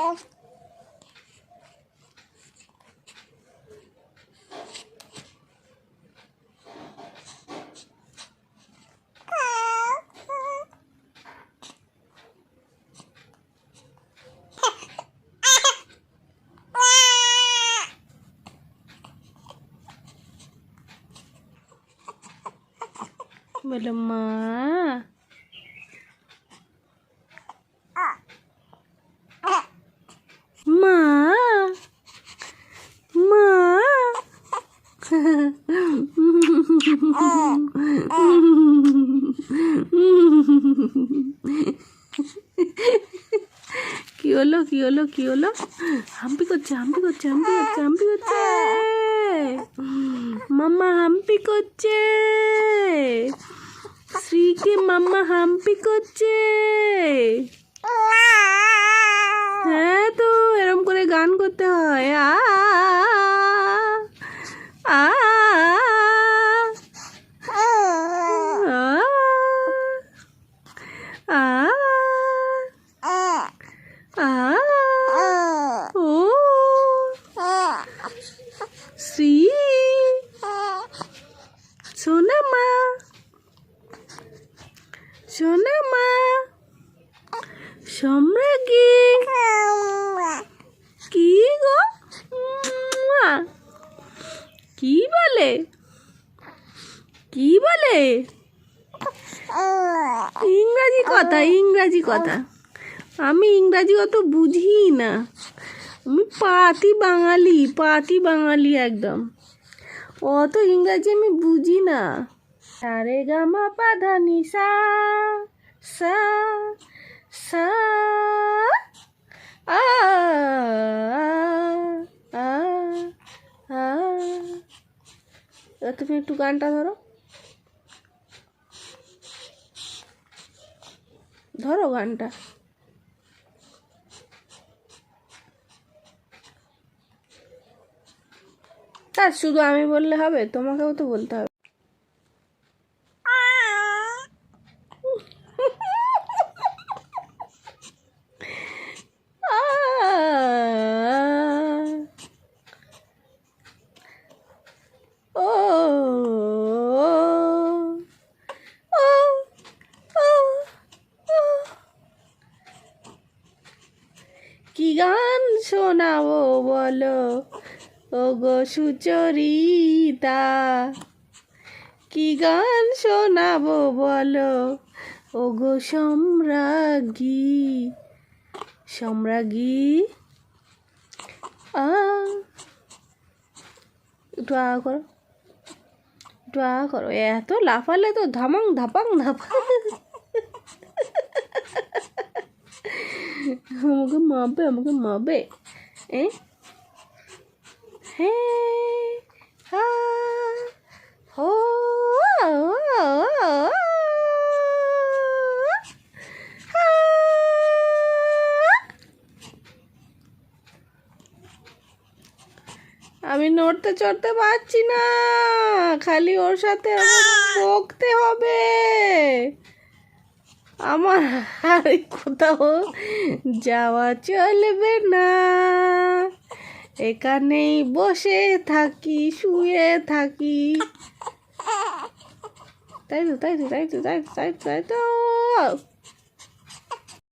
มาดมา হলো, কি হলো? হাম্পি করছে হাম্পি করছে হাম্পি করছে হাম্পি করছে। মাম্মা হাম্পি করছে। শ্রীকে মাম্মা হাম্পি করছে। হ্যাঁ তো, এরম করে গান করতে হয়। আ আ আ ও শ্রী সোনা মা সোনা মা। সম্রাজ্ঞী। কি গো। কি বলে? কি বলে? ইংরাজি কথা ইংরাজি কথা। আমি ইংরাজি অত বুঝি না। আমি পাতি বাঙালি পাতি বাঙালি একদম। অত ইংরাজি আমি বুঝি না। সারে গামা পাধা নি সা সা সা, আ তুমি একটু গানটা ধরো। ধরো গানটা। তার শুধু আমি বললে হবে, তোমাকেও তো বলতে হবে। গান শোনাবো বলো। ও গো সুচরিতা, কি গান শোনাবো বলো? ও গো সম্রাজ্ঞী সম্রাজ্ঞী, আ, একটু আ করো। একটু আ করো। এত লাফালে তো ধামাং ধাপাং ধাপাং। আমাকে মাপবে আমাকে মাপবে এ হে হা হো আমি নড়তে চড়তে পারছি না। খালি ওর সাথে আমাকে বকতে হবে। আমার আর কোথাও যাওয়া চলবে না। এখানেই বসে থাকি, শুয়ে থাকি। তাই তো তাই তো তাই তো তাই তো তাই তো তাই তো।